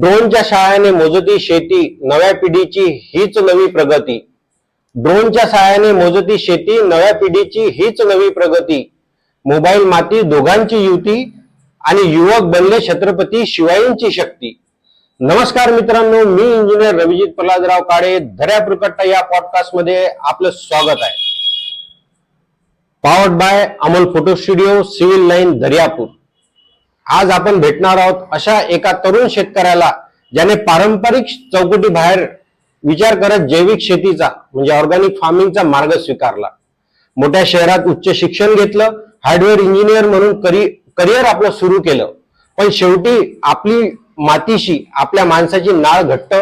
ड्रोनच्या सहाय्याने मोजती शेती नव्या पिढीची हीच नवी प्रगती. ड्रोनच्या सहाय्याने मोजती शेती नव्या पिढीची हीच नवी प्रगती. मोबाईल माती दोघांची युती आणि युवक बनले छत्रपती शिवाईंची शक्ती. नमस्कार मित्रांनो मी इंजिनियर रविजित प्रल्हादराव काळे धऱ्या प्रकट्टा या पॉडकास्टमध्ये आपलं स्वागत आहे. Powered by Amol photo studio civil line Daryapur. आज आपण भेटणार आहोत अशा एका तरुण शेतकऱ्याला ज्याने पारंपरिक चौकटी बाहेर विचार करत जैविक शेतीचा म्हणजे ऑर्गॅनिक फार्मिंगचा मार्ग स्वीकारला. मोठ्या शहरात उच्च शिक्षण घेतलं हार्डवेअर इंजिनियर म्हणून करि करिअर आपलं सुरू केलं. पण शेवटी आपली मातीशी आपल्या माणसाची नाळ घट्ट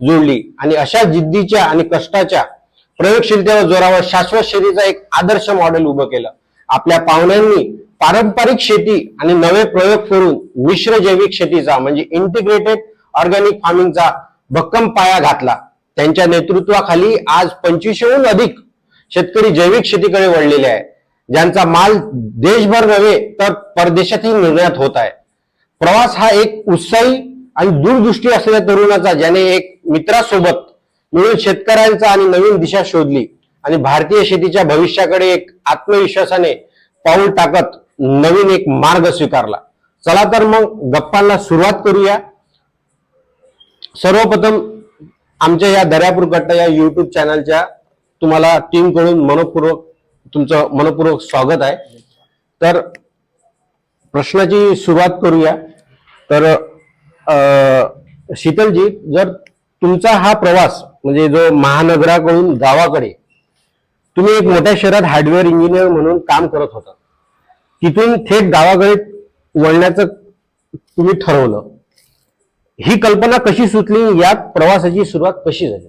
जुळली आणि अशा जिद्दीच्या आणि कष्टाच्या प्रयोगशीलतेवर जोरावर शाश्वत शेतीचा एक आदर्श मॉडेल उभं केलं. आपल्या पाहुण्यांनी पारंपरिक शेती आणि नवे प्रयोग करून मिश्र जैविक शेतीचा म्हणजे इंटिग्रेटेड ऑर्गॅनिक फार्मिंगचा भक्कम पाया घातला. त्यांच्या नेतृत्वाखाली आज पंचवीसशेहून अधिक शेतकरी जैविक शेतीकडे वळलेले आहे ज्यांचा माल देशभर नव्हे तर परदेशातही निर्यात होत आहे. प्रवास हा एक उत्साही आणि दूरदृष्टी असलेल्या तरुणाचा ज्याने एक मित्रासोबत मिळून शेतकऱ्यांचा आणि नवीन दिशा शोधली आणि भारतीय शेतीच्या भविष्याकडे एक आत्मविश्वासाने पाऊल टाकत नवीन एक मार्ग स्वीकारला. चला तर मग गप्पांना सुरुवात करूया. सर्वप्रथम आमच्या या दर्यापूर या युट्यूब चॅनलच्या तुम्हाला टीमकडून मनपूर्वक तुमचं मनपूर्वक स्वागत आहे. तर प्रश्नाची सुरुवात करूया. तर अं, शीतलजी जर तुमचा हा प्रवास म्हणजे जो महानगराकडून गावाकडे तुम्ही एक मोठ्या शहरात हार्डवेअर इंजिनियर म्हणून काम करत होता. तिथून थेट गावाकडे वळण्याचं तुम्ही ठरवलं. ही कल्पना कशी सुचली या प्रवासाची सुरुवात कशी झाली?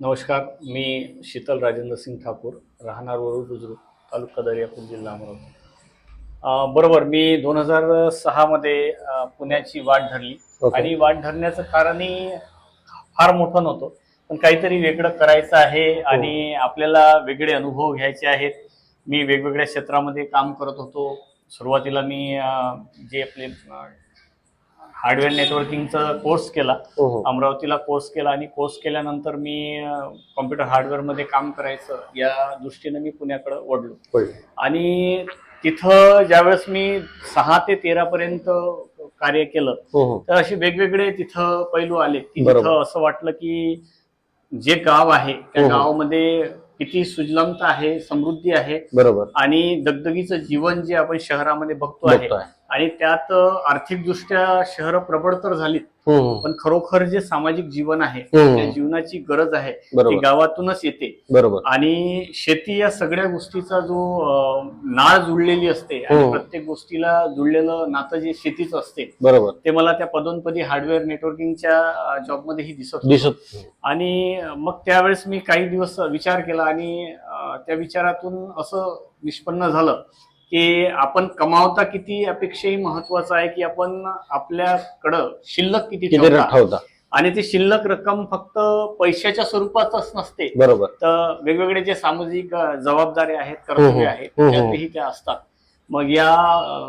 नमस्कार मी शीतल राजेंद्र सिंग ठाकूर राहणार वरुड बुजुर्ग तालुका दर्यापूर जिल्हा अमरावती. बरोबर मी दोन हजार सहामध्ये पुण्याची वाट धरली. आणि वाट धरण्याचं कारणही फार मोठं नव्हतं. पण काहीतरी वेगळं करायचं आहे आणि आपल्याला वेगळे अनुभव घ्यायचे आहेत. मी वेगवेगळ्या क्षेत्रामध्ये काम करत होतो सुरुवातीला मी जे आपले हार्डवेअर नेटवर्किंगचा कोर्स केला हो हो अमरावतीला कोर्स केला आणि कोर्स केल्यानंतर मी कॉम्प्युटर हार्डवेअरमध्ये काम करायचं या दृष्टीने मी पुण्याकडे कळलं. आणि तिथं ज्यावेळेस मी सहा ते तेरा पर्यंत कार्य केलं हो तर असे वेगवेगळे तिथं पैलू आले की. तिथं असं वाटलं की जे गाव आहे त्या. गावामध्ये किती सुजलामता आहे समृद्धी आहे. बरोबर. आणि दगदगीचं जीवन जे आपण शहरामध्ये बघतो आहे बघतोय आणि त्यात आर्थिकदृष्ट्या शहरं प्रबळ तर झालीत पण खरोखर जे सामाजिक जीवन आहे. त्या जीवनाची गरज आहे ती गावातूनच येते बरोबर आणि शेती या सगळ्या गोष्टीचा जो नाळ जुळलेली असते आणि. प्रत्येक गोष्टीला जुळलेलं नातं जे शेतीच असते बरोबर ते मला त्या पदोनपदी हार्डवेअर नेटवर्किंगच्या जॉबमध्येही दिसत. दिसत आणि मग त्यावेळेस मी काही दिवस विचार केला आणि त्या विचारातून असं निष्पन्न झालं की आपण कमावता किती यापेक्षाही महत्वाचं आहे की आपण आपल्याकडं शिल्लक किती ठेवता. आणि ती शिल्लक रक्कम फक्त पैशाच्या स्वरूपातच नसते बरोबर तर वेगवेगळे जे सामाजिक जबाबदारी आहेत हो, हो. कर्तव्य आहेत हो. त्यातही त्या असतात मग या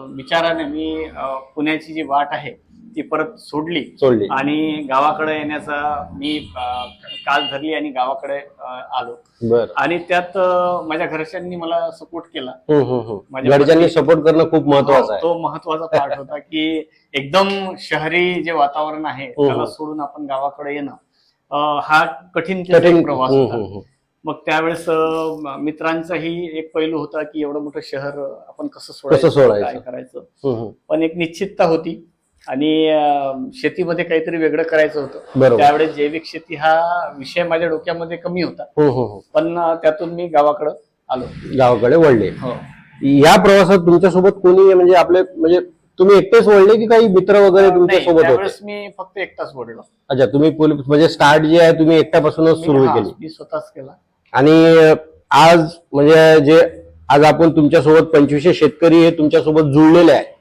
विचाराने मी पुण्याची जी वाट आहे ती परत सोडली सोडली आणि गावाकडे येण्याचा मी काल धरली आणि गावाकडे आलो आणि त्यात माझ्या घरच्यांनी मला सपोर्ट केला. माझ्या घरच्यांनी सपोर्ट करणं खूप महत्वाचं आहे तो महत्त्वाचा पार्ट होता की एकदम शहरी जे वातावरण आहे हो, हो. त्याला सोडून आपण गावाकडे येणं हा कठीण कठीण प्रवास होता. मग त्यावेळेस मित्रांचाही एक पैलू होता की एवढं मोठं शहर आपण कसं सोडायचं? काय करायचं. पण एक निश्चितता होती आणि शेतीमध्ये काहीतरी वेगळं करायचं होतं. त्यावेळेस जैविक शेती हा विषय माझ्या डोक्यामध्ये कमी होता. हम्म, हम्म, हम्म. पण त्यातून मी गावाकडं आलो. गावाकडे वळले. हो. या प्रवासात तुमच्यासोबत कोणी म्हणजे आपले म्हणजे तुम्ही एकटेच वळले की काही मित्र वगैरे तुमच्या नाही, सोबत होते? त्यावेळेस मी फक्त एकटाच ओढलो अच्छा तुम्ही म्हणजे स्टार्ट जे आहे तुम्ही एकट्यापासूनच सुरू हा, केली. मी स्वतःच केला. आणि आज म्हणजे जे आज आपण तुमच्यासोबत पंचवीसशे शेतकरी हे तुमच्यासोबत जुळलेले आहे. हो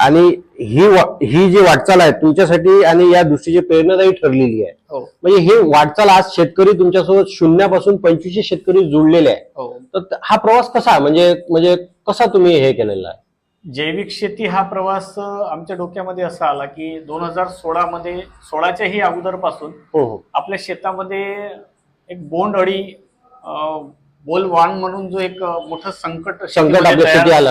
आणि ही वा- ही जी वाटचाल आहे तुमच्यासाठी आणि या दृष्टीची प्रेरणादायी ठरलेली आहे. हो. म्हणजे हे वाटचाल आज शेतकरी तुमच्यासोबत शून्यापासून पंचवीसशे शेतकरी जुळलेले आहे. हो. तर त- हा प्रवास कसा म्हणजे म्हणजे कसा तुम्ही हे केलेला आहे? जैविक शेती हा प्रवास आमच्या डोक्यामध्ये असा आला की दोन हजार सोळा मध्ये सोळाच्याही अगोदरपासून हो हो. आपल्या शेतामध्ये एक बोंड अळी अं, बोलवाण म्हणून जो एक मोठं संकट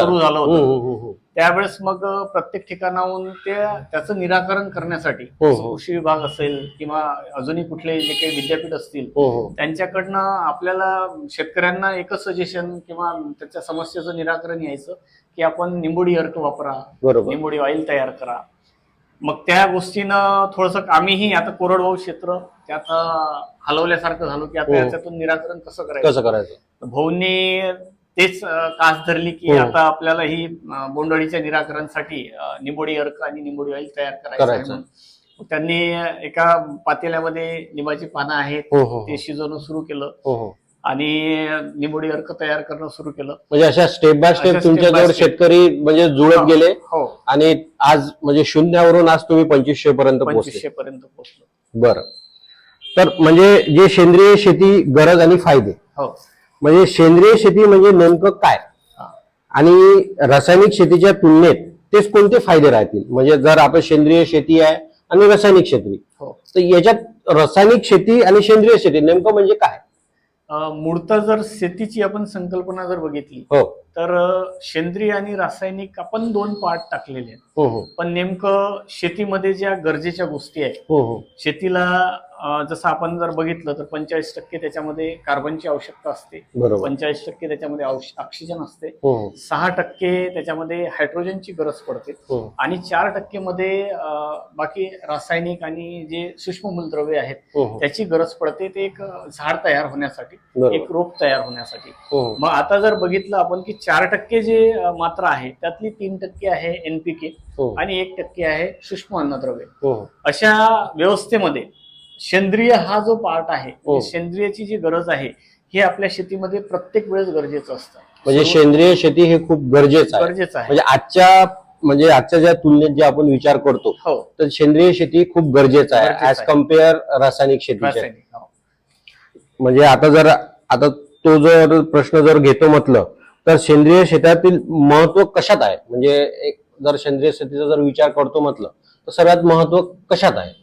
सुरू झालं होतं. त्यावेळेस मग प्रत्येक ठिकाणाहून ते त्याचं निराकरण करण्यासाठी हो, हो. कृषी विभाग असेल किंवा अजूनही कुठले जे काही विद्यापीठ असतील हो हो. त्यांच्याकडनं आपल्याला शेतकऱ्यांना एकच सजेशन किंवा त्याच्या समस्येचं निराकरण यायचं की आपण निंबोडी अर्क वापरा बरोबर. निंबोडी ऑइल तयार करा. मग त्या गोष्टीनं थोडस आम्हीही आता कोरडवाहू क्षेत्र त्यात अं, हलवल्यासारखं झालो की आता हो. याच्यातून निराकरण कसं करायचं? कसं करायचं? भाऊंनी तेच कास धरली की हो. आता आपल्याला ही अं, बोंडअळीच्या निराकरणासाठी निंबोडी अर्क आणि निंबोडी ऑइल तयार करायचं त्यांनी एका पातेल्यामध्ये लिंबाची पानं आहेत हो हो ते शिजवणं सुरू केलं. आणि निंबोडी अर्क तयार करणं सुरू केलं. म्हणजे अशा स्टेप बाय स्टेप तुमच्याजवळ. शेतकरी म्हणजे जुळत गेले आणि आज म्हणजे शून्यावरून आज तुम्ही पंचवीसशे पर्यंत पंचवीसशे पर्यंत पोहोचलो. बरं. तर म्हणजे जे सेंद्रिय शेती गरज आणि फायदे हो. म्हणजे सेंद्रिय शेती म्हणजे नेमकं काय. आणि रासायनिक शेतीच्या तुलनेत तेच कोणते फायदे राहतील? म्हणजे जर आपण सेंद्रिय शेती आहे आणि रासायनिक शेती. हो. तर याच्यात रासायनिक शेती आणि सेंद्रिय शेती नेमकं म्हणजे काय? मूळतः जर शेतीची आपण संकल्पना जर बघितली हो. तर सेंद्रिय आणि रासायनिक आपण दोन पार्ट टाकलेले आहेत. हो हो. पण नेमकं शेतीमध्ये ज्या गरजेच्या गोष्टी आहेत हो हो. शेतीला जसं आपण जर बघितलं तर पंचेचाळीस टक्के त्याच्यामध्ये कार्बनची आवश्यकता असते. बरोबर. पंचेचाळीस टक्के त्याच्यामध्ये औष- ऑक्सिजन असते. हो. हो सहा टक्के त्याच्यामध्ये हायड्रोजनची गरज पडते. हो. आणि चार टक्के मध्ये अं, बाकी रासायनिक आणि जे सूक्ष्म मूलद्रव्य आहेत हो हो. त्याची गरज पडते. ते एक झाड तयार होण्यासाठी बरोबर. एक रोप तयार होण्यासाठी. हो हो. मग आता जर बघितलं आपण की चार टक्के जे अं, मात्रा आहे त्यातली तीन टक्के आहे एनपीके हो. आणि एक टक्के आहे सूक्ष्म अन्नद्रव्य. हो. अशा व्यवस्थेमध्ये सेंद्रिय हा जो पार्ट आहे हो. म्हणजे सेंद्रियची जी गरज आहे हे आपल्या शेतीमध्ये प्रत्येक वेळेस गरजेचं असतं. म्हणजे सेंद्रिय शेती हे खूप गरजेचं आहे. गरजेचं आहे. म्हणजे आजच्या म्हणजे आजच्या ज्या तुलनेत जे आपण विचार करतो हो. तर सेंद्रिय शेती खूप गरजेचं आहे ऍज. कंपेअर रासायनिक शेतीच्या रासायनिक हो. म्हणजे आता जर आता तो जर प्रश्न जर घेतो म्हटलं तर सेंद्रिय शेतातील महत्त्व कशात आहे? म्हणजे एक जर सेंद्रिय शेतीचा जर विचार करतो म्हटलं तर सर्वात महत्त्व कशात आहे?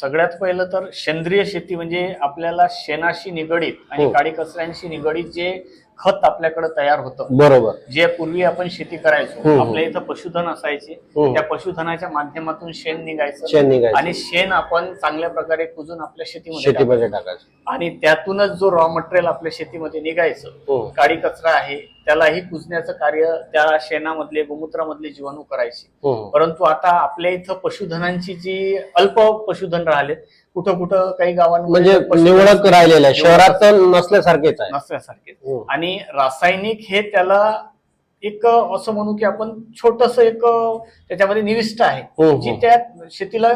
सगळ्यात पहिलं तर सेंद्रिय शेती म्हणजे आपल्याला शेणाशी निगडीत आणि हो. काडी कचऱ्यांशी निगडीत जे खत आपल्याकडे तयार होतं. बरोबर. जे पूर्वी आपण शेती करायचो. हम्म. आपल्या इथं पशुधन असायचे. त्या पशुधनाच्या माध्यमातून शेण निघायचं. शेण निघायचं. आणि शेण आपण चांगल्या प्रकारे कुजून आपल्या शेतीमध्ये शेतीमध्ये टाकायचं. टाकायचं. आणि त्यातूनच जो रॉ मटेरियल आपल्या शेतीमध्ये निघायचं. हो. काडी कचरा आहे त्यालाही कुजण्याचं कार्य त्या शेणामधले गोमूत्रामधले जीवाणू करायचे. हो. परंतु आता आपल्या इथं पशुधनांची जी अल्प पशुधन राहिले कुठं कुठं काही गावांमध्ये म्हणजे निवडक राहिलेलं आहे. शहरात नसल्यासारखेच आहे. नसल्यासारखे हो. आणि रासायनिक हे त्याला एक असं म्हणू की आपण छोटस एक त्याच्यामध्ये निविष्ट आहे हो. जी त्या शेतीला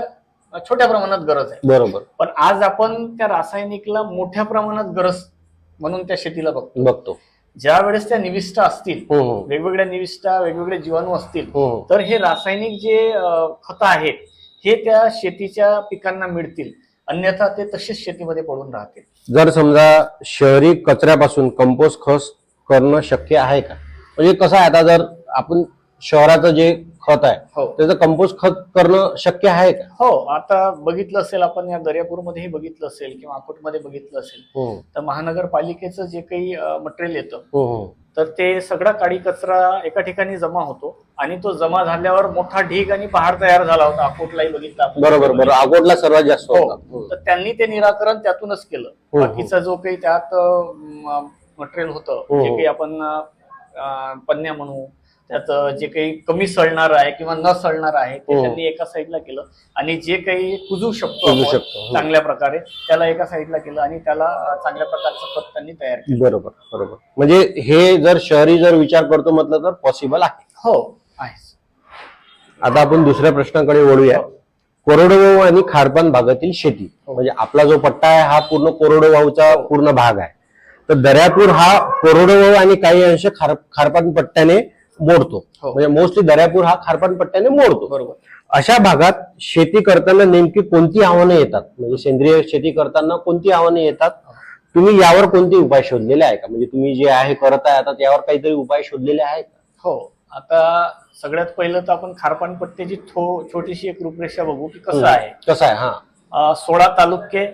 छोट्या प्रमाणात गरज आहे. बरोबर. पण आज आपण त्या रासायनिकला मोठ्या प्रमाणात गरज म्हणून त्या शेतीला बघतो. बघतो. ज्या वेळेस त्या निविष्ठा असतील हो हो. वेगवेगळ्या निविष्ठा वेगवेगळे जीवाणू असतील हो हो. तर हे रासायनिक जे खत आहेत हे त्या शेतीच्या पिकांना मिळतील. अन्यथा ते तसेच शेतीमध्ये पडून राहतील. जर समजा शहरी कचऱ्यापासून कंपोस्ट खत करणं शक्य आहे का? म्हणजे कसं आहे आता जर आपण शहराचं जे खत आहे हो. त्याचं कंपोस्ट खत करणं शक्य आहे का? हो आता बघितलं असेल आपण या दर्यापूरमध्येही बघितलं असेल किंवा अकोटमध्ये बघितलं असेल हो. तर महानगरपालिकेचं जे काही मटेरियल येतं हो हो. तर ते सगळा काडी कचरा एका ठिकाणी जमा होतो आणि तो जमा झाल्यावर मोठा ढीग आणि पहाड तयार झाला होता. अकोटलाही बघितला आपण. बरोबर बरोबर. अकोटला सर्वात जास्त हो. होता. तर त्यांनी ते निराकरण त्यातूनच केलं. हो, हो. बाकीचा जो काही त्यात मटेरियल होतं हो, जे हो. काही आपण अं, पन्न्या म्हणू त्यात अं, जे काही कमी सळणार आहे किंवा न सळणार आहे ते हो. त्यांनी एका साईडला केलं आणि जे काही कुजू शकतो कुजू आपण शकतो, हो. चांगल्या प्रकारे त्याला एका साईडला केलं आणि त्याला अं, चांगल्या प्रकारचं खत त्यांनी तयार केलं बरोबर बरोबर म्हणजे हे जर शहरी जर विचार करतो म्हटलं तर पॉसिबल आहे हो आहे आता आपण दुसऱ्या प्रश्नाकडे वळूया हो. कोरडवाहू आणि खारपान भागातील शेती हो. म्हणजे आपला जो पट्टा आहे हा पूर्ण कोरडवाहूचा पूर्ण भाग आहे तर दर्यापूर हा कोरडवाहू आणि काही अंश खार खारपान पट्ट्याने मोडतो. हो. म्हणजे मोस्टली दर्यापूर हा खारपान पट्ट्याने मोडतो. बरोबर. अशा भागात शेती करताना नेमकी कोणती आव्हानं येतात? म्हणजे सेंद्रिय शेती करताना कोणती आव्हानं येतात? तुम्ही यावर कोणते उपाय शोधलेले आहे का? म्हणजे तुम्ही जे आहे करत आहे आता त्यावर काहीतरी उपाय शोधलेले आहे का? हो. आता सगळ्यात पहिलं तर आपण खारपान पट्ट्याची छोटीशी एक रूपरेषा बघू की कसं आहे. कसं आहे? हा. सोळा तालुके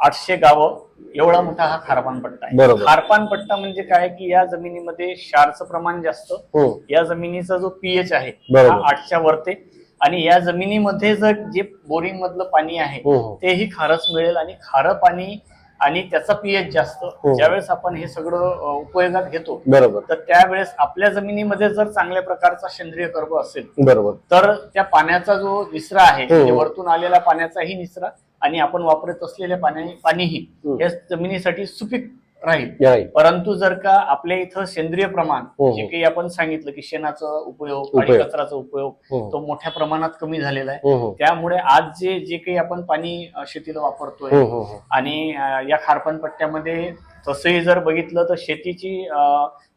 आठशे गावं एवढा मोठा हा खारपान पट्टा आहे बरोबर. खारपान पट्टा म्हणजे काय की या जमिनीमध्ये क्षारचं प्रमाण जास्त हम्म. या जमिनीचा जो पीएच आहे बरोबर. हा आठच्या वरते आणि या जमिनीमध्ये जर जे बोरिंग मधलं पाणी आहे हम्म. तेही खारच मिळेल आणि खारं पाणी आणि त्याचा पीएच जास्त हो. ज्यावेळेस आपण हे सगळं अं, उपयोगात घेतो बरोबर तर त्यावेळेस आपल्या जमिनीमध्ये जर चांगल्या प्रकारचा सेंद्रिय कर्ब असेल बरोबर तर त्या पाण्याचा जो निचरा आहे हो. म्हणजे वरतून आलेला पाण्याचाही निचरा आणि आपण वापरत असलेल्या पाणी पाणीही हो. या जमिनीसाठी सुपीक राहील परंतु जर का आपल्या इथं सेंद्रिय प्रमाण हो. जे काही आपण सांगितलं की शेणाचा उपयोग आणि. कचराचा उपयोग हो. तो मोठ्या प्रमाणात कमी झालेला आहे हो हो त्यामुळे आज जे जे काही आपण पाणी शेतीला वापरतोय हो हो हो आणि या खारपण पट्ट्यामध्ये तसंही जर बघितलं तर शेतीची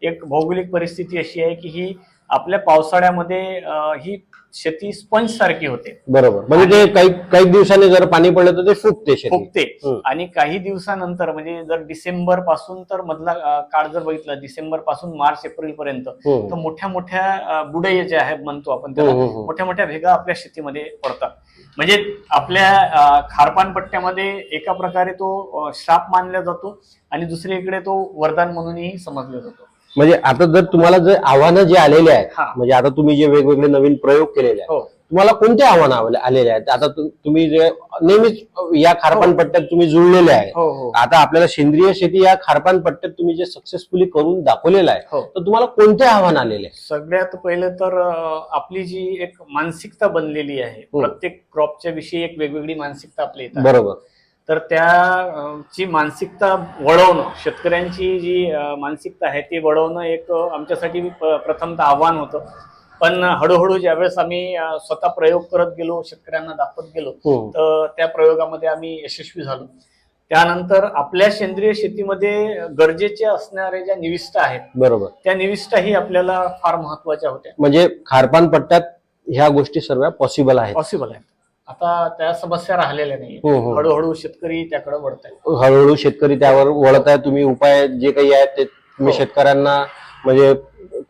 एक भौगोलिक परिस्थिती अशी आहे की ही आपल्या पावसाळ्यामध्ये ही शेती स्पंज सारखी होते बरोबर म्हणजे ते काही काही दिवसांनी जर पाणी पडलं तर ते शेती फुगते हम्म. आणि काही दिवसानंतर म्हणजे जर डिसेंबरपासून तर मधला अ, काळ जर बघितला डिसेंबरपासून मार्च एप्रिल पर्यंत हम्म. तर मोठ्या मोठ्या अ, बुडे जे आहेत म्हणतो आपण त्याला हम्म, हम्म, हम्म. मोठ्या मोठ्या भेगा आपल्या शेतीमध्ये पडतात म्हणजे आपल्या अ, खारपान पट्ट्यामध्ये एका प्रकारे तो अ, श्राप मानला जातो आणि दुसरीकडे तो वरदान म्हणूनही समजला जातो म्हणजे आता जर तुम्हाला जर आव्हानं जे आलेले आहेत हा. म्हणजे आता तुम्ही जे वेगवेगळे नवीन प्रयोग केलेले आहेत हो तुम्हाला कोणते आव्हानं आले- आलेले आहेत आता तुम्ही जे नेहमीच या खारपान. पट्ट्यात तुम्ही जुळलेले आहे हो हो आता आपल्याला सेंद्रिय शेती या खारपान पट्ट्यात तुम्ही जे सक्सेसफुली करून दाखवलेलं आहे तर तुम्हाला कोणते आव्हान आलेले आहे सगळ्यात पहिलं तर आपली जी एक मानसिकता बनलेली आहे. प्रत्येक क्रॉपच्या विषयी एक वेगवेगळी मानसिकता आहे. बरोबर तर त्या अ, ची मानसिकता वळवणं शेतकऱ्यांची जी मानसिकता आहे ती वळवणं एक आमच्यासाठी प्रथमतः आव्हान होतं. पण हळूहळू ज्यावेळेस आम्ही स्वतः प्रयोग करत गेलो शेतकऱ्यांना दाखवत गेलो हो. तर त्या प्रयोगामध्ये आम्ही यशस्वी झालो. त्यानंतर आपल्या सेंद्रिय शेतीमध्ये गरजेचे असणाऱ्या ज्या निविष्ठा आहेत बरोबर. त्या निविष्ठाही आपल्याला फार महत्त्वाच्या होत्या. म्हणजे खारपान पट्ट्यात ह्या गोष्टी सर्व पॉसिबल आहेत. पॉसिबल आहेत. आता त्या समस्या राहिलेल्या नाही हो, हो. हळूहळू शेतकरी त्याकडे वळत आहेत हळूहळू शेतकरी त्यावर वळत आहे तुम्ही उपाय जे काही आहेत ते तुम्ही हो. शेतकऱ्यांना म्हणजे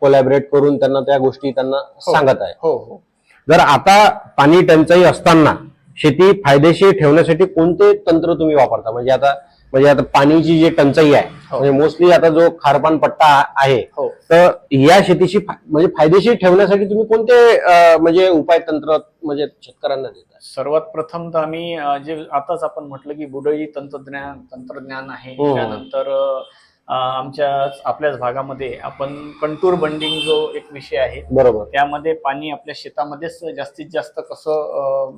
कोलॅबरेट करून त्यांना त्या गोष्टी त्यांना सांगत आहे. हो हो. जर आता पाणी टंचाई असताना शेती फायदेशीर ठेवण्यासाठी कोणते तंत्र तुम्ही वापरता? म्हणजे आता म्हणजे आता पाणीची जी टंचाई आहे हो. म्हणजे मोस्टली आता जो खारपान पट्टा आहे हो तर या शेतीची फा- म्हणजे फायदेशीर ठेवण्यासाठी तुम्ही कोणते म्हणजे उपाय तंत्र म्हणजे शेतकऱ्यांना देता सर्वात प्रथम तर आम्ही जे आताच आपण म्हटलं की बुडळी तंत्रज्ञान तंत्रज्ञान आहे हो. त्यानंतर आमच्या आपल्याच भागामध्ये आपण कंटूर बंडिंग जो एक विषय आहे बरोबर त्यामध्ये पाणी आपल्या शेतामध्येच जास्तीत जास्त कसं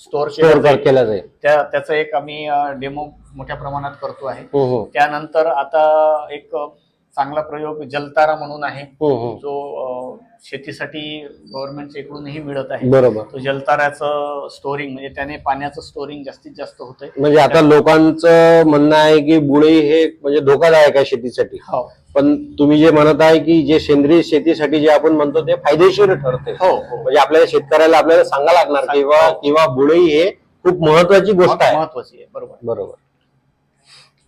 स्टोअर स्टोअर केलं जाईल, त्या त्याचा एक आम्ही डेमो मोठ्या प्रमाणात करतो आहे हो हो. त्यानंतर आता एक चांगला प्रयोग जलतारा म्हणून आहे. हो हो. जो शेतीसाठी गव्हर्नमेंटच्या इकडूनही मिळत आहे. बरोबर. तो जलताऱ्याचं स्टोरिंग म्हणजे त्याने पाण्याचं स्टोरिंग जास्तीत जास्त होतंय. म्हणजे आता लोकांचं म्हणणं आहे की बुडई हे म्हणजे धोकादायक आहे शेतीसाठी. हो. पण तुम्ही जे म्हणत आहे की जे सेंद्रिय शेतीसाठी जे आपण म्हणतो ते फायदेशीर ठरते. हो हो. म्हणजे आपल्याला शेतकऱ्याला आपल्याला सांगा लागणार किंवा. किंवा बुडई हे खूप महत्वाची गोष्ट आहे. महत्वाची आहे. बरोबर. बरोबर.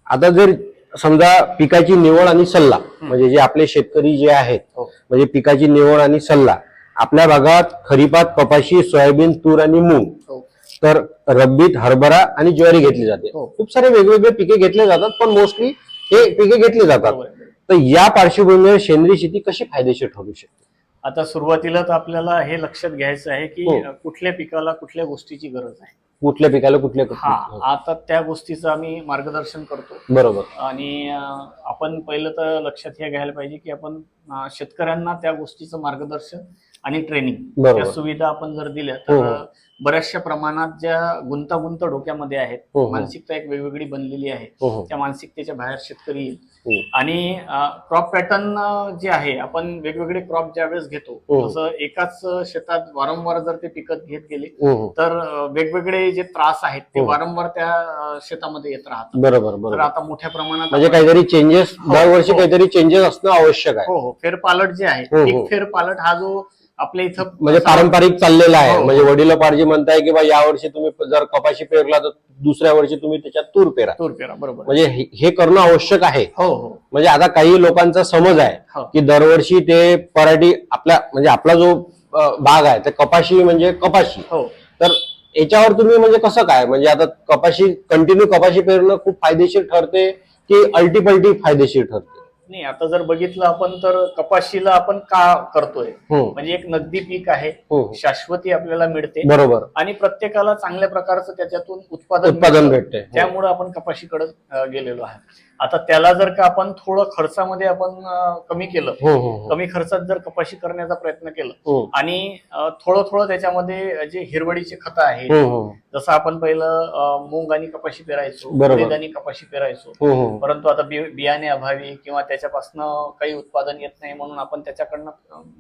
आता जर समजा पिकाची निवड आणि सल्ला म्हणजे जे आपले शेतकरी जे आहेत हो. म्हणजे पिकाची निवड आणि सल्ला आपल्या भागात खरीपात कपाशी सोयाबीन तूर आणि मूग हो. तर रब्बीत हरभरा आणि ज्वारी घेतली जाते. हो. खूप सारे वेगवेगळे पिके घेतले जातात पण मोस्टली हे पिके घेतली जातात. तर या पार्श्वभूमीवर सेंद्रिय शेती कशी फायदेशीर ठरू शकते? आता सुरुवातीला तर आपल्याला हे लक्षात घ्यायचं आहे की कुठल्या पिकाला कुठल्या गोष्टीची गरज आहे. कुठल्या पिकाला कुठल्या हा आता त्या गोष्टीचं आम्ही मार्गदर्शन करतो बरोबर आणि आपण पहिलं तर लक्षात हे घ्यायला पाहिजे की आपण शेतकऱ्यांना त्या गोष्टीचं मार्गदर्शन आणि ट्रेनिंग. त्या सुविधा आपण जर दिल्या हो, तर हो. बऱ्याचशा प्रमाणात ज्या गुंतागुंत डोक्यामध्ये आहेत हो. मानसिकता एक वेगवेगळी बनलेली आहे त्या मानसिकतेच्या बाहेर शेतकरी येईल. आणि क्रॉप पॅटर्न जे आहे आपण वेगवेगळे क्रॉप ज्यावेळेस घेतो हो. तसं एकाच शेतात वारंवार जर ते पिकत घेत गेले तर अ, जे त्रास आहेत ते हो. वारंवार त्या अ, शेतामध्ये येत राहतात. बरोबर तर बरोबर आता मोठ्या प्रमाणात म्हणजे काहीतरी चेंजेस हो, दरवर्षी हो. काहीतरी चेंजेस असणं आवश्यक आहे. हो हो. फेरपालट जे आहे हो, फेरपालट हा जो आपल्या इथं म्हणजे पारंपरिक चाललेलं आहे. हो. म्हणजे वडिलोपार्जी म्हणताय की बा या वर्षी तुम्ही जर कपाशी पेरला तर दुसऱ्या वर्षी तुम्ही त्याच्यात तूर पेरा. तूर पेरा बरोबर. म्हणजे हे- हे करणं आवश्यक आहे. हो हो. म्हणजे आता काही लोकांचा समज आहे हो. की दरवर्षी ते पराठी आपल्या म्हणजे आपला जो अ, भाग आहे ते कपाशी म्हणजे कपाशी. हो. तर याच्यावर तुम्ही म्हणजे कसं काय? म्हणजे आता कपाशी कंटिन्यू कपाशी पेरणं खूप फायदेशीर ठरते की अल्टीपल्टी फायदेशीर ठरते? नाही आता जर बघितलं आपण तर कपाशीला आपण का करतोय? हम्म. म्हणजे एक नगदी पीक आहे हम्म. शाश्वती आपल्याला मिळते. बरोबर. आणि प्रत्येकाला चांगल्या प्रकारचं त्याच्यातून उत्पादन उत्पादन मिळतं. भेटते. त्यामुळे आपण कपाशीकडे अं, गेलेलो आहे आता त्याला जर का आपण थोडं खर्चामध्ये आपण कमी केलं हो हो हो. कमी खर्चात जर कपाशी करण्याचा प्रयत्न केला हो. आणि थोडं थोडं त्याच्यामध्ये जे हिरवडीचे खतं आहेत हो, हो. जसं आपण पहिलं मूग आणि कपाशी पेरायचो आणि कपाशी पेरायचो हो, हो. परंतु आता बियाणे अभावी किंवा त्याच्यापासून काही उत्पादन येत नाही म्हणून आपण त्याच्याकडनं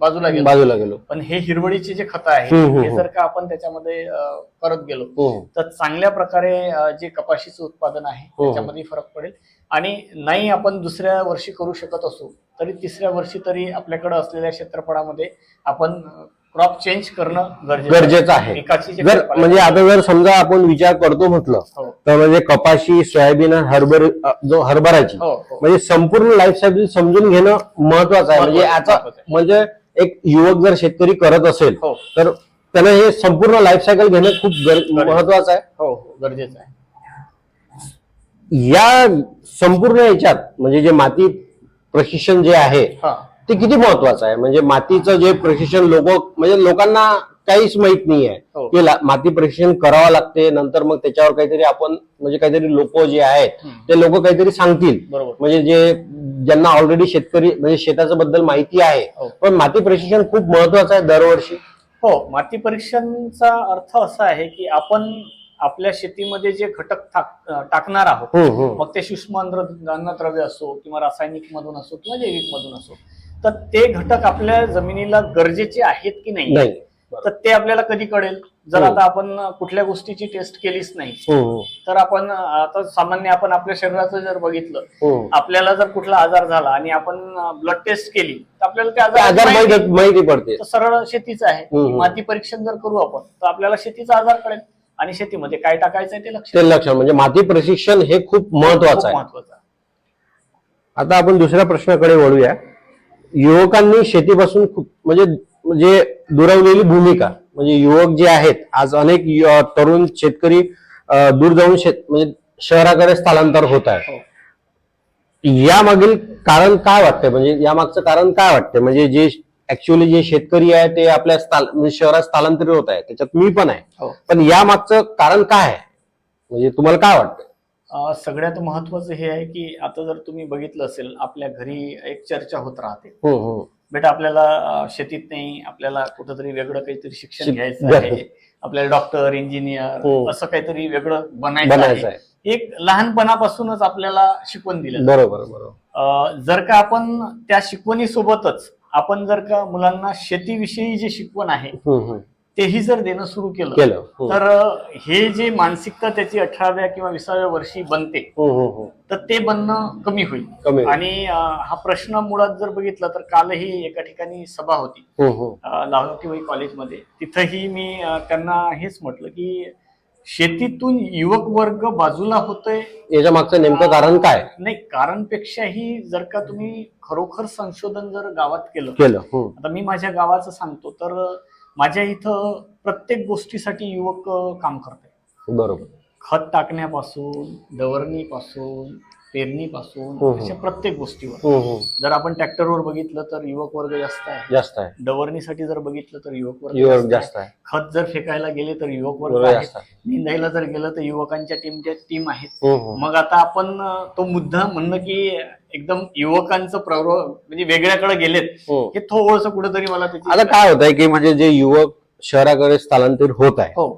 बाजूला गेलो बाजूला गेलो पण हे हिरवडीचे जे खतं हम्म, हे. जर का आपण त्याच्यामध्ये करत गेलो हो. तर चांगल्या प्रकारे जे कपाशीचं उत्पादन आहे हो. त्याच्यामध्ये फरक पडेल आणि नाही आपण दुसऱ्या वर्षी करू शकत असू तरी तिसऱ्या वर्षी तरी आपल्याकडे असलेल्या क्षेत्रफळामध्ये आपण क्रॉप चेंज करणं गरजेचं आहे. जर म्हणजे. आता जर समजा आपण विचार करतो म्हटलं हो. तर म्हणजे कपाशी सोयाबीन हरभर जो हरभराची हो हो. म्हणजे संपूर्ण लाईफ सायकल समजून घेणं महत्वाचं आहे. म्हणजे आहे. म्हणजे एक युवक जर शेतकरी करत असेल तर त्यानं हे संपूर्ण लाईफ सायकल घेणं खूप महत्वाचं आहे. हो हो गरजेचं आहे. या संपूर्ण याच्यात म्हणजे जे माती प्रशिक्षण जे आहे हा. ते किती महत्वाचं आहे? म्हणजे मातीचं जे प्रशिक्षण लोक म्हणजे लोकांना काहीच माहीत नाही आहे हो. की माती प्रशिक्षण करावं लागते नंतर मग त्याच्यावर काहीतरी आपण म्हणजे काहीतरी लोक जे आहेत. ते लोक काहीतरी सांगतील. म्हणजे जे ज्यांना ऑलरेडी शेतकरी म्हणजे शेताच्या बद्दल माहिती आहे. हो. पण माती प्रशिक्षण खूप महत्वाचं आहे दरवर्षी. हो माती परीक्षणाचा अर्थ असा आहे की आपण आपल्या शेतीमध्ये जे घटक टाक- टाकणार आहोत हम्म, हम्म. मग ते सूक्ष्म अन्नद्र- अन्नद्रव्य असो किंवा रासायनिक मधून असो किंवा जैविक मधून असो तर ते घटक आपल्या जमिनीला गरजेचे आहेत की नाही तर ते आपल्याला कधी कळेल जर हो. आता आपण कुठल्या गोष्टीची टेस्ट केलीच नाही तर आपण आता सामान्य आपण आपल्या शरीराचं जर बघितलं. आपल्याला जर कुठला आजार झाला आणि आपण ब्लड टेस्ट केली तर आपल्याला ते आजार माहिती- पडते सरळ शेतीच आहे. माती परीक्षण जर करू आपण तर आपल्याला शेतीचा आजार कळेल आणि शेतीमध्ये काय टाकायचं आहे ते लक्ष ते लक्षात म्हणजे माती प्रशिक्षण हे खूप महत्वाचं आहे. महत्वाचं आहे. आता आपण दुसऱ्या प्रश्नाकडे वळूया. युवकांनी शेतीपासून खूप म्हणजे म्हणजे दुरावलेली भूमिका म्हणजे युवक जे आहेत आज अनेक यु- तरुण शेतकरी अं, दूर जाऊन शेत म्हणजे शहराकडे स्थलांतर होत आहे हो. यामागील कारण काय वाटतंय? म्हणजे यामागचं कारण काय वाटतंय? म्हणजे जे ऍक्च्युअली जे शेतकरी आहे ते आपल्या म्हणजे शहरात स्थलांतरित होत आहे त्याच्यात मी पण आहे हो. पण यामागचं कारण काय आहे म्हणजे तुम्हाला काय वाटतं सगळ्यात महत्वाचं हे आहे की आता जर तुम्ही बघितलं असेल आपल्या घरी एक चर्चा होत राहते हम्म, हम्म. बेटा आपल्याला शेतीत नाही आपल्याला कुठंतरी वेगळं काहीतरी शिक्षण शिक- घ्यायचं. आहे आपल्याला डॉक्टर इंजिनियर हो. असं काहीतरी वेगळं बनायचं आहे एक लहानपणापासूनच आपल्याला शिकवण दिलं. बरोबर बरोबर जर का आपण त्या शिकवणीसोबतच आपण जर का मुलांना शेतीविषयी जे शिकवण आहे. तेही जर देणं सुरू केलं हम्म. तर हे जे मानसिकता त्याची अठराव्या किंवा विसाव्या वर्षी बनते हम्म, हम्म. तर ते बनणं कमी होईल. आणि हा प्रश्न मुळात जर बघितला तर कालही एका ठिकाणी सभा होती लाहोटीबाई कॉलेजमध्ये तिथंही मी त्यांना हेच म्हटलं की शेतीतून युवक वर्ग बाजूला होतोय. याच्या मागचं नेमकं कारण काय? नाही कारणपेक्षाही जर का तुम्ही खरोखर संशोधन जर गावात केलं केलं. आता मी माझ्या गावाचं सांगतो तर माझ्या इथं प्रत्येक गोष्टीसाठी युवक अं, काम करतात बरोबर. खत टाकण्यापासून डवरणीपासून पेरणीपासून हम्म. अशा प्रत्येक गोष्टीवर हम्म. जर आपण ट्रॅक्टरवर बघितलं तर युवक वर्ग जास्त आहे जास्त आहे डवरणीसाठी जर बघितलं तर युवक वर्ग युवक जास्त आहे. खत जर फेकायला गेले तर युवक वर्ग बरोबर जास्त आहे निंदायला जर गेलं तर युवकांच्या टीमच्या टीम आहेत. मग आता आपण अं, तो मुद्दा म्हणणं की एकदम युवकांचं प्रव म्हणजे वेगळ्याकडे गेलेत. हे थोडस कुठेतरी मला त्याची आता काय होत आहे की म्हणजे जे युवक शहराकडे स्थलांतरित होत आहे हो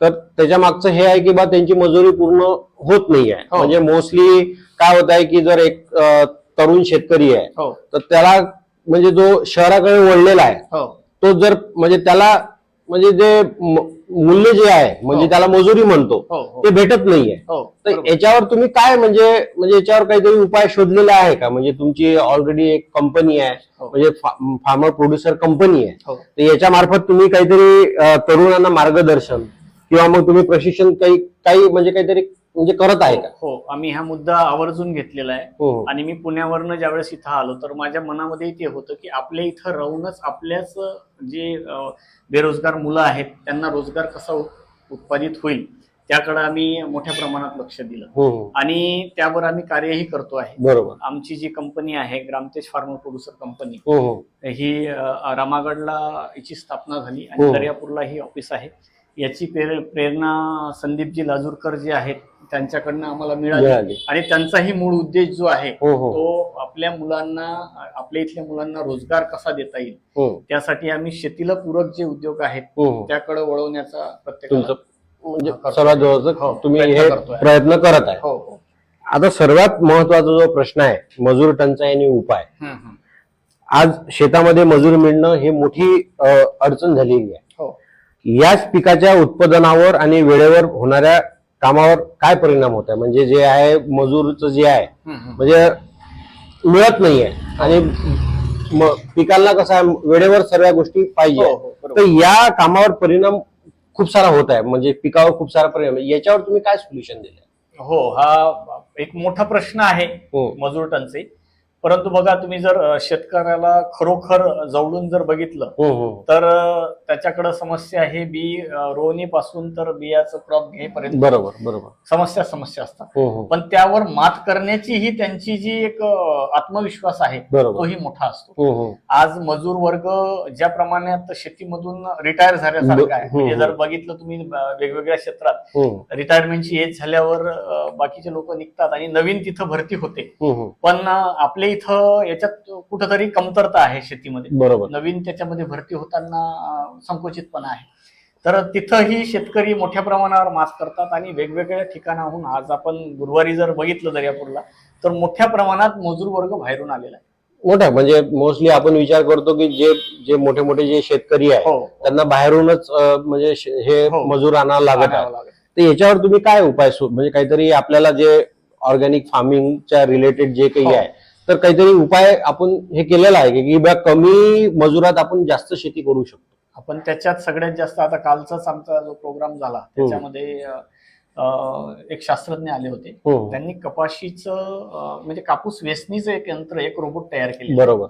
तर त्याच्या मागचं हे आहे की बा त्यांची मजुरी पूर्ण होत नाही आहे हो. म्हणजे मोस्टली काय होत आहे की जर एक तरुण शेतकरी आहे हो तर त्याला म्हणजे जो शहराकडे वळलेला आहे हो तो जर म्हणजे त्याला म्हणजे जे मूल्य जे आहे म्हणजे. त्याला मजुरी म्हणतो ते भेटत नाहीये तर. याच्यावर तुम्ही काय म्हणजे म्हणजे याच्यावर काहीतरी उपाय शोधलेला आहे का म्हणजे तुमची ऑलरेडी एक कंपनी आहे. म्हणजे फार्मर प्रोड्युसर कंपनी आहे तर याच्या मार्फत तुम्ही काहीतरी तरुणांना मार्गदर्शन किंवा मग तुम्ही प्रशिक्षण काही काही म्हणजे काहीतरी म्हणजे करत आहे का? हो आम्ही हा मुद्दा आवर्जून घेतलेला आहे. हो हो. आणि मी पुण्यावरनं ज्यावेळेस इथं आलो तर माझ्या मनामध्ये ते होतं की आपल्या इथं राहूनच आपल्याच जे बेरोजगार मुलं आहेत त्यांना रोजगार कसा उत- उत्पादित होईल त्याकडे आम्ही मोठ्या प्रमाणात लक्ष दिलं. हो हो. आणि त्यावर आम्ही कार्यही करतो आहे. बरोबर. आमची जी कंपनी आहे ग्रामतेज फार्मर प्रोड्युसर कंपनी हो हो. ही रामागडला याची स्थापना झाली आणि हो. दर्यापूरला ही ऑफिस आहे. याची प्रेर- प्रेरणा संदीपजी लाजूरकर जे आहेत त्यांच्याकडनं आम्हाला मिळाली. मिळाली. आणि त्यांचाही मूळ उद्देश जो आहे हो हो. तो आपल्या मुलांना आपल्या इथल्या मुलांना रोजगार कसा देता येईल? हो. त्यासाठी आम्ही शेतीला पूरक जे उद्योग आहेत हो हो. त्याकडे वळवण्याचा प्रत्येक म्हणजे जवळचं हो, तुम्ही प्रयत्न हे करतोय. प्रयत्न करत आहे. हो हो. आता सर्वात महत्त्वाचा जो प्रश्न आहे मजूर टंचाई आणि उपाय. हम्म, हम्म. आज शेतामध्ये मजूर मिळणं हे मोठी अ, अडचण झालेली आहे. याच पिकाच्या उत्पादनावर आणि वेळेवर होणाऱ्या कामावर काय परिणाम होत आहे म्हणजे जे आहे मजूरचं जे आहे. म्हणजे मिळत नाहीये. आणि पिकांना कसं आहे वेळेवर सर्व गोष्टी पाहिजे. हो, हो. तर या कामावर परिणाम खूप सारा होत आहे. म्हणजे पिकावर खूप सारा परिणाम याच्यावर तुम्ही काय सोल्युशन दिले हो हा एक मोठा प्रश्न आहे हो. मजूर टंचाई. परंतु बघा तुम्ही जर शेतकऱ्याला खरोखर जवळून जर बघितलं हो हो. तर त्याच्याकडे समस्या आहे बी रोवणीपासून तर बियाचं क्रॉप घेईपर्यंत बरोबर बरोबर. समस्या समस्या असतात. हो हो. पण त्यावर मात करण्याची ही त्यांची जी एक आत्मविश्वास आहे तोही मोठा असतो. हो हो. आज मजूर वर्ग ज्या प्रमाणात शेतीमधून रिटायर झाल्यासारखं आहे हो, म्हणजे हो. जर बघितलं तुम्ही वेगवेगळ्या क्षेत्रात हो. रिटायरमेंटची एज झाल्यावर बाकीचे लोक निघतात आणि नवीन तिथं भरती होते. हो हो. पण अ, आपल्या इथं याच्यात कुठंतरी कमतरता आहे शेतीमध्ये. बरोबर. नवीन त्याच्यामध्ये भरती होताना संकुचितपणा आहे. तर तिथंही शेतकरी मोठ्या प्रमाणावर मात करतात आणि वेगवेगळ्या ठिकाणाहून आज आपण गुरुवारी जर बघितलं दर्यापूरला तर मोठ्या प्रमाणात मजूर वर्ग बाहेरून आलेला आहे. मोठा म्हणजे मोस्टली आपण विचार करतो की जे जे मोठे मोठे जे शेतकरी आहे हो. त्यांना बाहेरूनच अं, म्हणजे शे- हे हो. मजूर आणावं लागत आहे. आणावं लागेल. तर याच्यावर तुम्ही काय उपाय सु- म्हणजे काहीतरी आपल्याला जे ऑर्गॅनिक फार्मिंगच्या रिलेटेड जे काही हो. आहे तर काहीतरी उपाय आपण हे केलेला आहे की बा कमी मजुरात आपण जास्त शेती करू शकतो. आपण त्याच्यात सगळ्यात जास्त आता कालचाच आमचा जो प्रोग्राम झाला त्याच्यामध्ये अ, अ, एक शास्त्रज्ञ आले होते. हो. त्यांनी कपाशीचं म्हणजे कापूस वेचणीचं एक यंत्र एक रोबोट तयार केले बरोबर.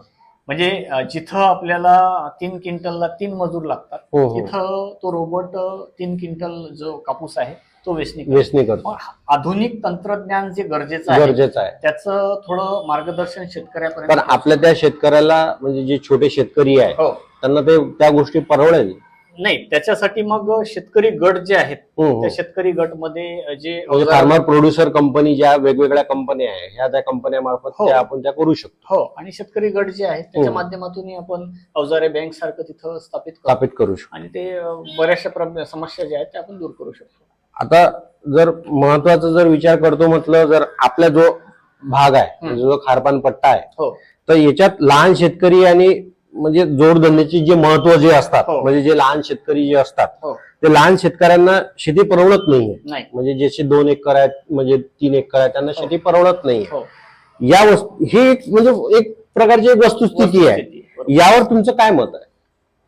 म्हणजे जिथं आपल्याला तीन क्विंटलला तीन मजूर लागतात हो हो. तिथं तो रोबोट तीन क्विंटल जो कापूस आहे तो वेचणी करतो. आधुनिक तंत्रज्ञान जे गरजेचं आहे गरजेचं आहे त्याचं थोडं मार्गदर्शन शेतकऱ्यापर्यंत आपल्या त्या शेतकऱ्याला म्हणजे जे छोटे शेतकरी आहे हो त्यांना ते त्या गोष्टी परवडेल नाही त्याच्यासाठी मग शेतकरी गट जे आहेत हो, हो. त्या शेतकरी गटमध्ये जे म्हणजे फार्मर प्रोड्युसर कंपनी ज्या वेगवेगळ्या कंपन्या आहे ह्या त्या कंपन्यामार्फत हो. त्या आपण त्या करू शकतो हो आणि शेतकरी गट जे आहेत त्याच्या हो. माध्यमातून आपण अवजारे बँक सारखं तिथं स्थापित स्थापित करू शकतो आणि ते बऱ्याचशा समस्या ज्या आहेत त्या आपण दूर करू शकतो आता जर महत्त्वाचा जर विचार करतो म्हटलं जर आपला जो भाग आहे जो खारपान पट्टा आहे हो. तर याच्यात लहान शेतकरी आणि म्हणजे जोडधंद्याची जे महत्त्व जे असतात हो. म्हणजे जे लहान शेतकरी जे असतात हो. ते लहान शेतकऱ्यांना शेती परवडत नाहीये. नाही. म्हणजे ज्याचे दोन एकर आहेत म्हणजे तीन एकर आहेत त्यांना शेती परवडत नाहीये. हो. या वस्तू ही एक म्हणजे एक प्रकारची एक वस्तुस्थिती आहे. यावर तुमचं काय मत आहे?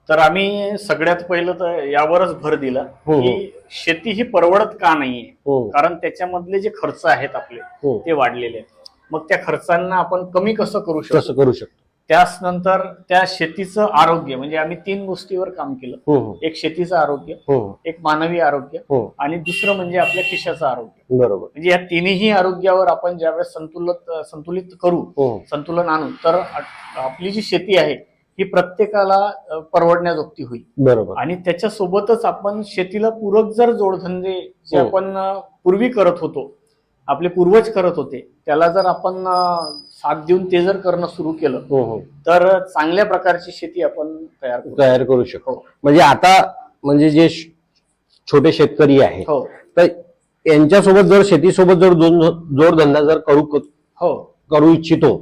तर आम्ही सगळ्यात पहिलं तर यावरच भर दिला हो. की शेती ही परवडत का नाहीये? हो. कारण त्याच्यामधले जे खर्च आहेत आपले हो. ते वाढलेले आहेत. मग त्या खर्चांना आपण कमी कसं करू शकतो? कसं करू शकतो? त्याच नंतर त्या शेतीचं आरोग्य म्हणजे आम्ही तीन गोष्टीवर काम केलं. हो हो. एक शेतीचं आरोग्य हो एक मानवी आरोग्य हो. आणि दुसरं म्हणजे आपल्या खिशाचं आरोग्य. बरोबर. म्हणजे या तिन्ही आरोग्यावर आपण ज्यावेळेस संतुलित संतुलित करू हो. संतुलन आणू तर आ- आपली जी शेती आहे ही प्रत्येकाला परवडण्याजोगती होईल बरोबर आणि त्याच्या सोबतच आपण शेतीला पूरक जर जोडधंदे जे हो. आपण पूर्वी करत होतो आपले पूर्वज करत होते त्याला जर आपण साथ देऊन ते जर करणं सुरू केलं हो हो तर चांगल्या प्रकारची शेती आपण तयार तयार करू शकतो. म्हणजे आता म्हणजे जे छोटे शेतकरी आहेत हो तर यांच्यासोबत जर शेतीसोबत जर जोडधंदा जर करू हो करू इच्छितो.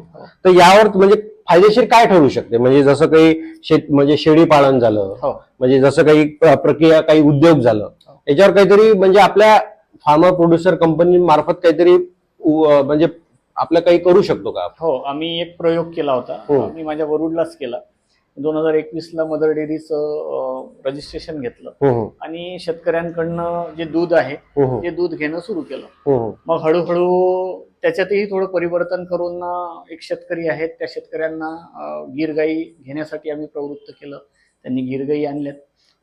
तर यावर म्हणजे फायदेशीर काय ठरू शकते? म्हणजे जसं काही शेत म्हणजे शेळी पालन झालं हो. म्हणजे जसं काही प्र- प्रक्रिया काही उद्योग झालं याच्यावर काहीतरी म्हणजे आपल्या फार्मर प्रोड्युसर कंपनी मार्फत काहीतरी म्हणजे आपलं काही करू शकतो का? हो आम्ही एक प्रयोग केला हो. होता मी माझ्या वरुडलाच केला. दोन हजार एकवीस ला मदर डेअरीचं रजिस्ट्रेशन घेतलं. आणि शेतकऱ्यांकडनं जे दूध आहे ते दूध घेणं सुरू केलं. मग हळूहळू त्याच्यातही थोडं परिवर्तन करून एक शेतकरी आहेत त्या शेतकऱ्यांना गीरगाई घेण्यासाठी आम्ही प्रवृत्त केलं. त्यांनी गीरगाई आणल्यात.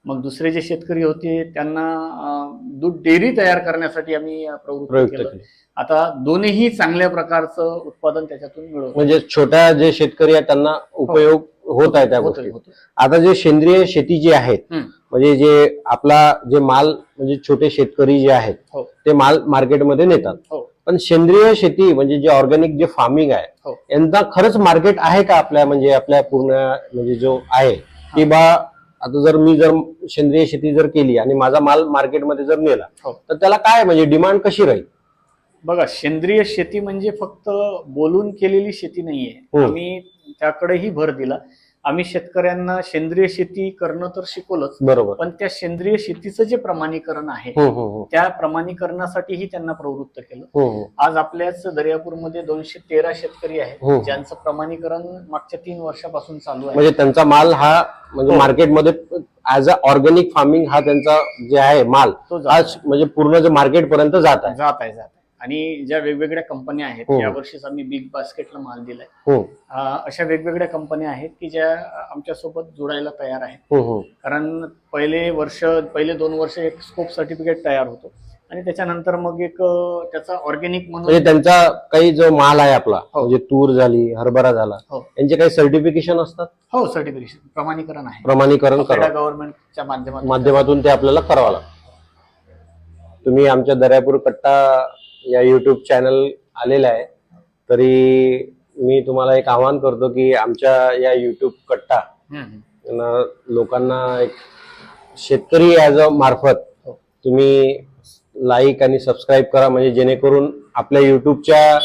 मग दुसरे जे शेतकरी होते त्यांना दूध डेअरी तयार करण्यासाठी आम्ही प्रवृत्त केलं. आता दोन्ही चांगल्या प्रकारचं उत्पादन त्याच्यातून मिळवलं. म्हणजे छोट्या जे शेतकरी आहेत त्यांना उपयोग होत आहे त्या गोष्टी. आता जे सेंद्रिय शेती जी आहेत हम्म. म्हणजे जे आपला जे माल म्हणजे छोटे शेतकरी जे आहेत हो. ते माल मार्केटमध्ये नेतात. हो. पण सेंद्रिय शेती म्हणजे जे ऑर्गॅनिक जे फार्मिंग आहे हो. यांना खरंच मार्केट आहे का आपल्या म्हणजे आपल्या पूर्ण म्हणजे जो आहे की बा आता जर मी जर सेंद्रिय शेती जर केली आणि माझा माल मार्केटमध्ये जर नेला हो. तर त्याला काय म्हणजे डिमांड कशी राहील? बघा सेंद्रिय शेती म्हणजे फक्त बोलून केलेली शेती नाहीये. हो. आम्ही त्याकडेही भर दिला. आम्ही शेतकऱ्यांना सेंद्रिय शेती करणं तर शिकवलंच बरोबर पण त्या सेंद्रिय शेतीचं जे प्रमाणीकरण आहे हम्म, हम्म, हम्म. त्या प्रमाणीकरणासाठीही त्यांना प्रवृत्त केलं हम्म, हम्म. आज आपल्याच दर्यापूरमध्ये दोनशे तेरा शेतकरी हो. आहेत ज्यांचं प्रमाणीकरण मागच्या तीन वर्षापासून चालू आहे म्हणजे त्यांचा माल हा म्हणजे हो. मार्केटमध्ये ऍज अ ऑर्गॅनिक फार्मिंग हा त्यांचा जे आहे माल तो जात आज म्हणजे पूर्ण जे मार्केट पर्यंत जात आहे जात आहे जात आहे आणि ज्या वेगवेगळ्या कंपन्या आहेत हो. यावर्षीच आम्ही बिग बास्केटला माल दिलाय. अं, अशा वेगवेगळ्या कंपन्या आहेत की ज्या आमच्यासोबत जोडायला तयार आहेत. हम्म, हम्म. कारण पहिले वर्ष पहिले दोन वर्ष एक स्कोप सर्टिफिकेट तयार होतो. आणि त्याच्यानंतर मग एक अं, त्याचा ऑर्गॅनिक म्हणजे म्हणून त्यांचा काही जो माल आहे आपला हो. म्हणजे तूर झाली हरभरा झाला हो. यांचे काही सर्टिफिकेशन असतात? हो सर्टिफिकेशन प्रमाणीकरण आहे. प्रमाणीकरण गव्हर्नमेंटच्या माध्यमातून माध्यमातून ते आपल्याला करावं लागतं. तुम्ही आमच्या दर्यापूर कट्टा या युट्यूब चॅनल आलेला आहे. तरी मी तुम्हाला एक आवाहन करतो की आमच्या या युट्यूब कट्टा लोकांना एक शेतकरी ॲज अ मार्फत हो. तुम्ही लाईक आणि सबस्क्राईब करा. म्हणजे जेणेकरून आपल्या युट्यूबच्या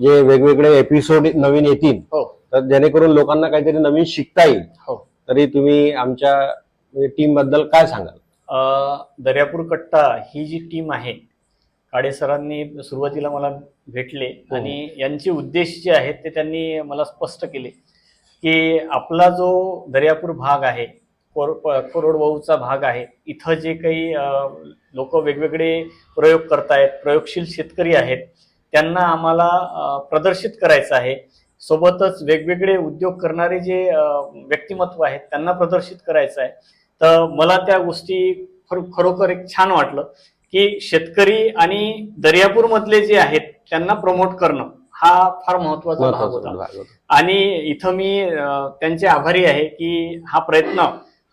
जे वेगवेगळे एपिसोड नवीन येतील हो. तर जेणेकरून लोकांना काहीतरी नवीन शिकता येईल. हो. तरी तुम्ही आमच्या टीमबद्दल काय सांगाल? अं, दर्यापूर कट्टा ही जी टीम आहे काडे सरांनी सुरुवातीला मला भेटले हो. आणि यांचे उद्देश जे आहेत ते त्यांनी मला स्पष्ट केले की आपला जो दर्यापूर भाग आहे कोर कोरडवाहूचा भाग आहे इथं जे काही लोक वेगवेगळे प्रयोग करतायत प्रयोगशील शेतकरी आहेत त्यांना आम्हाला प्रदर्शित करायचं आहे. सोबतच वेगवेगळे उद्योग करणारे जे व्यक्तिमत्व आहेत त्यांना प्रदर्शित करायचं आहे. तर मला त्या गोष्टी खरो- खरोखर एक छान वाटलं. की शेतकरी आणि दर्यापूर मधले जे आहेत त्यांना प्रमोट करणं हा फार महत्त्वाचा भाग होता. आणि इथं मी त्यांचे आभारी आहे की हा प्रयत्न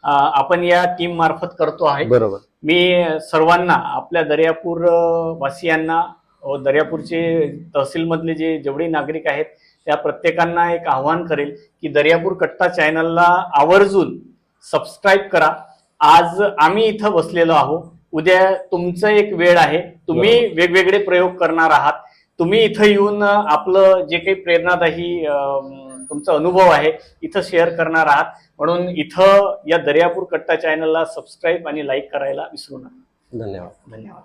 आपण या टीम मार्फत करतो आहे. बरोबर. मी सर्वांना आपल्या दर्यापूर वासियांना दर्यापूरचे तहसीलमधले जे जेवढे नागरिक आहेत त्या प्रत्येकांना एक आव्हान करेल की दर्यापूर कट्टा चॅनलला आवर्जून सबस्क्राईब करा. आज आम्ही इथं बसलेलो आहोत. उद्या तुमचं एक वेळ आहे. तुम्ही वेगवेगळे प्रयोग करणार आहात. तुम्ही इथं येऊन आपलं जे काही प्रेरणादायी तुमचा अनुभव आहे इथं शेअर करणार आहात. म्हणून इथं या दर्यापूर कट्टा चॅनलला सबस्क्राईब आणि लाईक करायला विसरू नका. धन्यवाद. धन्यवाद.